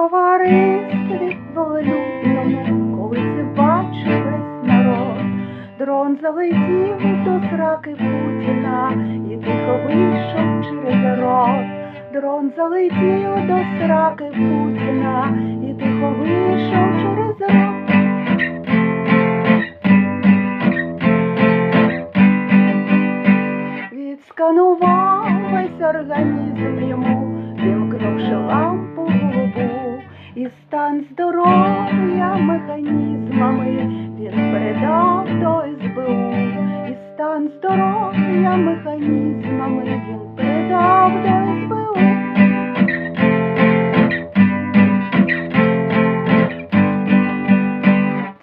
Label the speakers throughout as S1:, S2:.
S1: товаристві волюбному, коли це бачив весь народ, дрон залетів до сраки Путіна і тихо вийшов через рот, дрон залетів до сраки Путіна, і тихо вийшов через рот. Відсканував весь організм. Стан здоров'я механізмами. Він передав до СБУ, і стан здоров'я механізмами. Він передав до СБУ.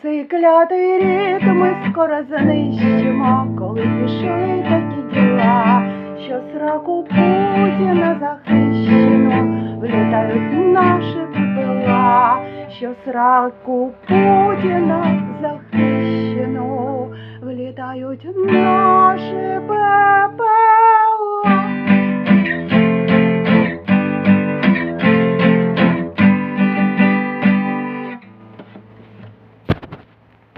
S1: Цей клятий рід ми скоро знищимо, коли пішли такі діла, що сраку Путіна захищено, влітають наші що сраку Путіна захищено, влітають